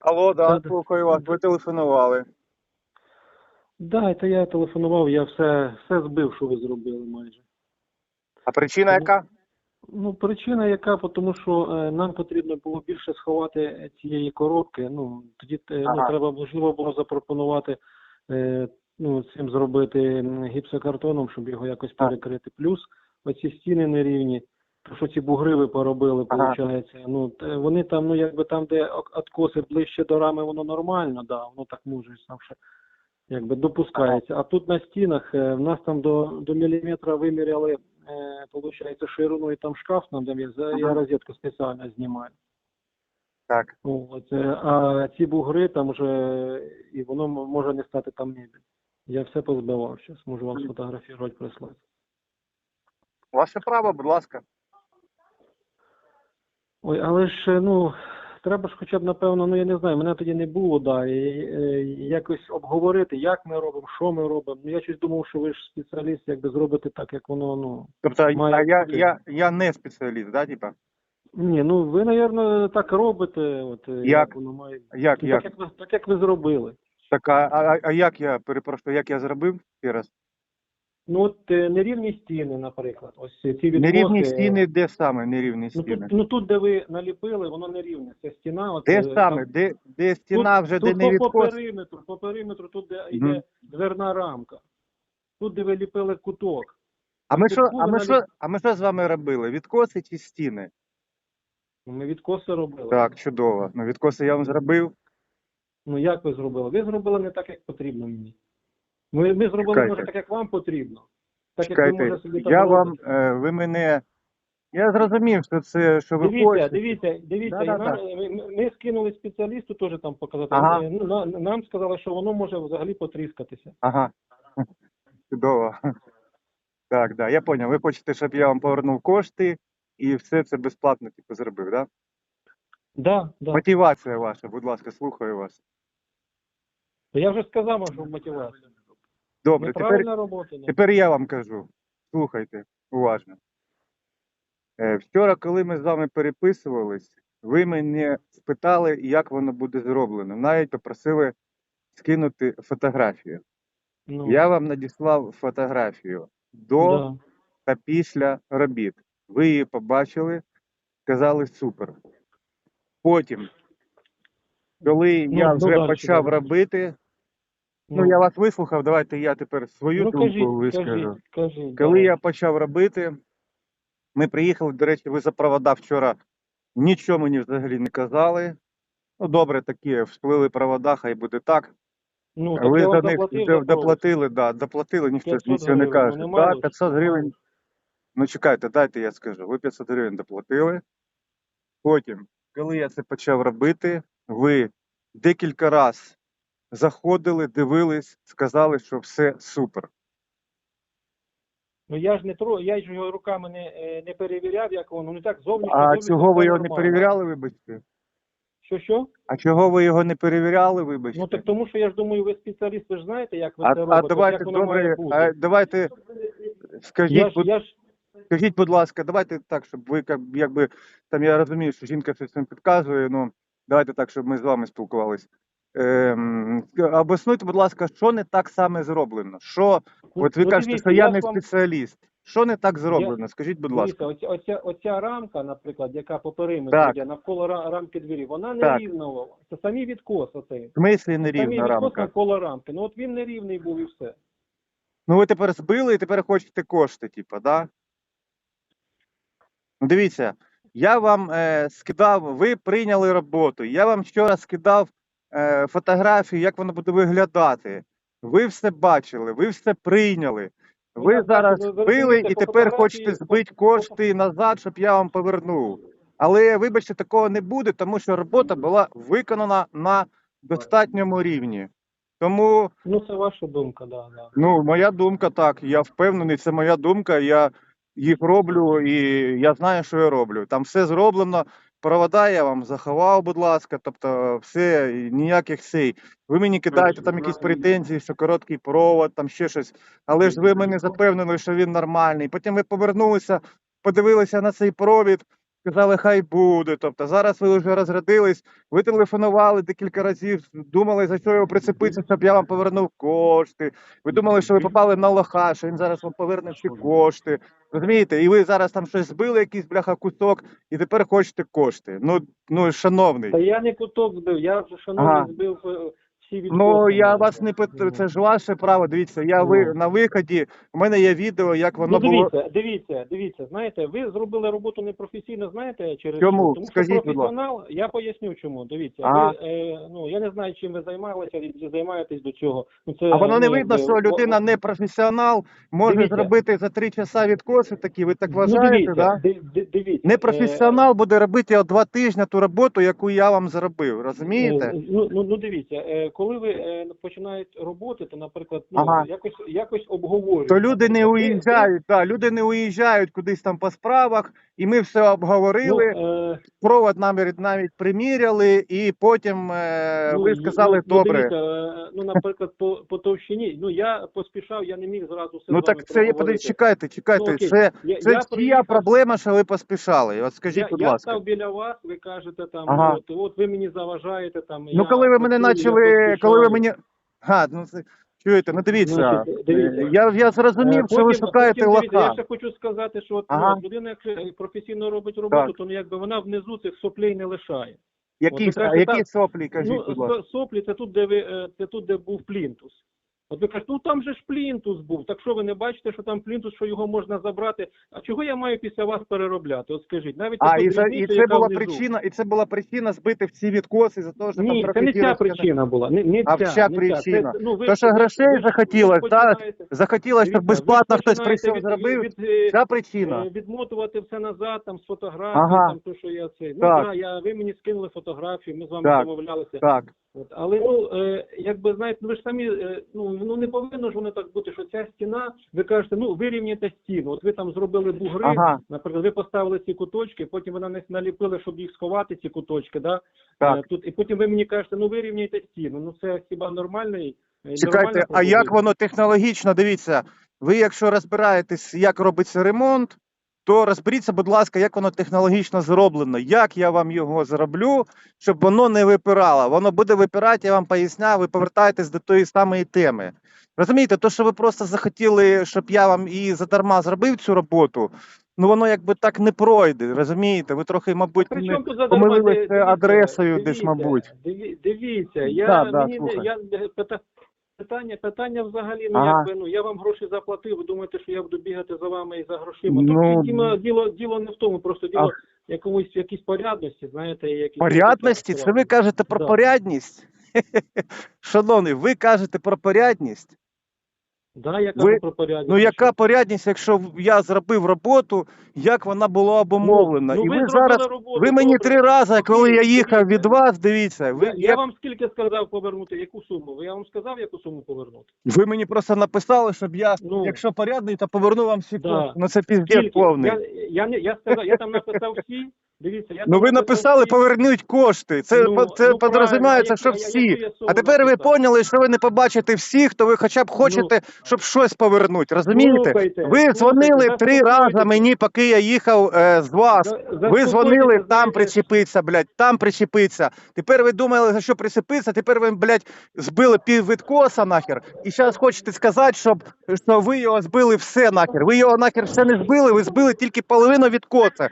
Алло, да, Та-да. слухаю вас. Ви телефонували. Да, це я телефонував, я все, все збив, що ви зробили майже. А причина Тому- яка? Ну, причина яка, тому що е, нам потрібно було більше сховати е, цієї коробки. Ну, тоді е, ну, Ага. треба можливо було запропонувати е, ну, цим зробити м, гіпсокартоном, щоб його якось Так. перекрити. Плюс оці стіни нерівні, то що ці бугри ви поробили, Ага. виходить. Ну, вони там, ну якби там, де откоси ближче до рами, воно нормально, да, воно так може сам якби допускається. А тут на стінах е, в нас там до, до міліметра виміряли, е, получається, ширину і там шкаф нам де я, за- я розетку спеціально знімаю. Так. От, е, а ці бугри там вже і воно може не стати там мебель. Я все позбивав зараз, можу вам сфотографувати, прислати. Ваше право, будь ласка. Ой, але ж е, ну треба ж хоча б напевно, ну я не знаю, мене тоді не було, да, і, е, якось обговорити, як ми робимо, що ми робимо. Ну я щось думав, що ви ж спеціаліст, якби зробите так, як воно, ну. Тобто, а я, бути. я, я не спеціаліст, да, типа? Ні, ну ви, напевно, так робите, от е, Як? воно має. Як, Ну, як? так, як ви так як ви зробили. Так, а, а, а як я, перепрошую, як я зробив ще раз? Ну от е, нерівні стіни, наприклад, ось ці відкоси. Нерівні стіни, де саме нерівні Ну стіни? тут, ну тут, де ви наліпили, воно нерівне. Це стіна. От, Де е, саме? там- Де, де стіна тут, вже, тут де не по, по відкос? периметру, по периметру, тут де Мгм. йде дверна рамка. Тут, де ви ліпили куток. А ми тут що, а ми що, а ми що з вами робили? Відкоси чи стіни? Ну, Ми відкоси робили. Так, чудово. Ну, відкоси я вам зробив. Ну як ви зробили? Ви зробили не так, як потрібно мені. Ми, ми зробили, Чекайте. може, так, як вам потрібно. Так, як ви, Чекайте, собі так я вам, е, ви мене, я зрозумів, що це, що ви Дивіться, хочете. дивіться, дивіться, Да-да-да. і нам- ми, ми скинули спеціалісту теж там показати. Ага. Е, Ну, на- нам сказали, що воно може взагалі потріскатися. Ага. Чудово. Так, да, я поняв. Ви хочете, щоб я вам повернув кошти і все це безплатно типу, зробив, да? Да, да. Мотивація ваша, будь ласка, слухаю вас. Я вже сказав, що мотивація. Добре, тепер, Неправильна робота. да. тепер я вам кажу. Слухайте уважно. Е, Вчора, коли ми з вами переписувались, ви мене спитали, як воно буде зроблено. Навіть попросили скинути фотографію. Ну, Я вам надіслав фотографію до да. та після робіт. Ви її побачили, сказали супер. Потім, коли Ну, я вже почав дальше. робити, ну я вас вислухав, давайте я тепер свою ну, думку кажіть, вискажу. кажіть, кажіть. Коли да. я почав робити, ми приїхали, до речі, ви за провода вчора нічого мені взагалі не казали. Ну, добре, такі всплили провода, хай буде так. ну, так ви за них заплатив д- доплатили, да, доплатили, ніхто ж нічого не гривень, ну, каже. Так, ж, 500 гривень. Ну чекайте, дайте я скажу. Ви 500 гривень доплатили. Потім, коли я це почав робити, ви декілька разів заходили, дивились, сказали, що все супер. Ну я ж не тро, я ж його руками не, е, не перевіряв, як воно. Ну так зовнішньо. А зовнішньо чого ви все його не нормально. перевіряли, вибачте? Що що? А чого ви його не перевіряли, вибачте? Ну так тому що я ж думаю, ви спеціаліст, ви ж знаєте, як ви а, це а робите, давайте як воно має добре, бути. а, давайте скажіть, я, ж, будь, я ж скажіть, будь ласка, давайте так, щоб ви як- якби там я розумію, що жінка щось цим підказує. Ну давайте так, щоб ми з вами спілкувались. Ем, обоснуйте, будь ласка, що не так саме зроблено? Що От ви ну, кажете, що я не вам- спеціаліст. Що не так зроблено? Скажіть, будь ласка. Дивіться, оця, оця, оця рамка, наприклад, яка по периметру йде навколо рамки двері, вона не Так. рівна. Це самі відкос оцей. В смислі нерівна відкос рамка. навколо рамки. Ну от він нерівний був і все. Ну ви тепер збили і тепер хочете кошти, типа, да? Ну, дивіться, я вам е, скидав, ви прийняли роботу. Я вам вчора скидав фотографію, як воно буде виглядати. Ви все бачили, ви все прийняли. Ну, Ви зараз розумієте, і тепер хочете збити кошти назад, щоб я вам повернув. Але вибачте, такого не буде, тому що робота була виконана на достатньому рівні. Тому Ну це ваша думка, да, да. Ну, моя думка так. Я впевнений, це моя думка. Я їх роблю і я знаю, що я роблю. Там все зроблено. Провода я вам заховав, будь ласка. Тобто, все, ніяких сей. Ви мені кидаєте там якісь претензії, що короткий провод, там ще щось. Але ж ви мене запевнили, що він нормальний. Потім ви повернулися, подивилися на цей провід. сказали, хай буде. Тобто зараз ви вже розрядились, ви телефонували декілька разів, думали, за що його прицепитися, щоб я вам повернув кошти. Ви думали, що ви попали на лоха, що він зараз вам поверне всі кошти. Розумієте? І ви зараз там щось збили, якийсь бляха куток, і тепер хочете кошти. Ну, ну шановний. Та я не куток збив, я шановний Ага. збив е, всі від Ну я вас не питаю, це ж ваше право. Дивіться, я ви Ну. на виході. У мене є відео, як воно Ну, було. дивіться, дивіться, дивіться, знаєте, ви зробили роботу непрофесійно, знаєте, через Чому? що? Тому Скажіть, що будь ласка. професіонал, я поясню чому. Дивіться, Ага. ви, е, ну я не знаю, чим ви займалися і займаєтесь до цього. Ну це А воно не ну, видно, якби, що людина не професіонал, може Дивіться. зробити за три часа відкоси такі. Ви так ну, вважаєте, дивіться, да? ди- ди- дивіться. Не е, буде робити от два тижні ту роботу, яку я вам зробив. Розумієте? Е, Ну, ну, ну дивіться, е, коли ви починаєте роботи, то, наприклад, ну, Ага. якось, якось обговорюєте. То люди не ви- уїжджають, так, люди не уїжджають кудись там по справах, і ми все обговорили. Ну, е, Провод навіть навіть приміряли, і потім е, ну, ви сказали ну, ну, добре. дивіться, е, ну, наприклад, по, по товщині, ну, я поспішав, я не міг зразу все Ну так це є проговорити. подивіться, чекайте, чекайте. Ну, це Я- це я приїхав- проблема, що ви поспішали? От скажіть, я, будь я ласка. став біля вас, ви кажете там, Ага. от, от ви мені заважаєте там. Ну, я коли ви мене я почали, коли ви мені. Га, ну це чуєте, ну дивіться. Значить, дивіться. е, Я, я зрозумів, Е, що ви потім- шукаєте потім, дивіться, Я ще хочу сказати, що от, Ага. ну, людина, якщо професійно робить роботу, Так. то ну, якби вона внизу цих соплей не лишає. Які, От а які так, соплі, кажіть, ну, будь ласка. со- соплі це тут, де ви е, це тут, де був плінтус. От ви кажете, ну там же ж плінтус був. Так що ви не бачите, що там плінтус, що його можна забрати? А чого я маю після вас переробляти? От скажіть, навіть А, і, за, і це яка була внизу. причина, і це була причина збити всі відкоси за те, що Ні, там це не ця причина була. Не, не А ця, вся не причина? Це, ну, ви, То, що грошей ви ж- ви захотілося, щоб безплатно хтось прийшов від- зробив. від, е, Ця причина. Е, відмотувати все назад, там з фотографій, Ага. там то, що я це. Ну Так. да, я ви мені скинули фотографію, ми з вами Так. домовлялися. Так. От, але ну е, якби знаєте, ви ж самі е, ну ну не повинно ж воно так бути, що ця стіна, ви кажете, ну вирівняйте стіну. От ви там зробили бугри, Ага. наприклад, ви поставили ці куточки, потім ви на них наліпили, щоб їх сховати, ці куточки, да? Так. Е, тут і потім ви мені кажете, ну вирівняйте стіну. Ну це хіба нормальний? Чекайте, а як воно технологічно? Дивіться, ви якщо розбираєтесь, як робиться ремонт, то розберіться, будь ласка, як воно технологічно зроблено, як я вам його зроблю, щоб воно не випирало. Воно буде випирати, я вам поясняв, ви повертаєтесь до тої самої теми. Розумієте, то, що ви просто захотіли, щоб я вам і задарма зробив цю роботу, ну воно якби так не пройде, розумієте? Ви трохи, мабуть, не... помилилися Ди- дивіться, адресою десь, мабуть. диві- Дивіться, я, Да, да, мені, слухай. я питання, питання взагалі, ну, Ага. якби, ну, я вам гроші заплатив, ви думаєте, що я буду бігати за вами і за грошима. Ну, Тут діло, діло, діло не в тому, просто діло А- якомусь, якійсь порядності, знаєте, якісь... Порядності? Це ви кажете про Да. порядність? Шановний, ви кажете про порядність? Да, я кажу Ви- про порядність. Ну яка порядність, якщо я зробив роботу, як вона була обумовлена? Ну, І ви ви зробили зараз, роботу, ви мені добре. три рази, коли я їхав від вас, дивіться, ви, Я, як- я вам скільки сказав повернути, яку суму? Я вам сказав, яку суму повернути? ви мені просто написали, щоб я, Ну. якщо порядний, то поверну вам всі Да. кошти. Ну це піздець Скільки? повний. Я, я, не- я сказав, я там написав всі. Дивіться, я Ну ви написали всі. повернуть кошти. Це, Ну, по- це ну, подрозуміється, що правильно, я- я- всі. А тепер ви поняли, що ви не побачите всіх, то ви хоча б хочете, щоб щось повернути. Розумієте? Слухайте, Ви слухайте, дзвонили три рази мені, поки я їхав е, з вас. За- Ви дзвонили там причепиться, блядь, там причепиться. Тепер ви думали, за що причепиться, тепер ви, блядь, збили пів відкоса нахер. І зараз хочете сказати, щоб, що ви його збили все нахер. Ви його нахер все не збили, ви збили тільки половину відкоса.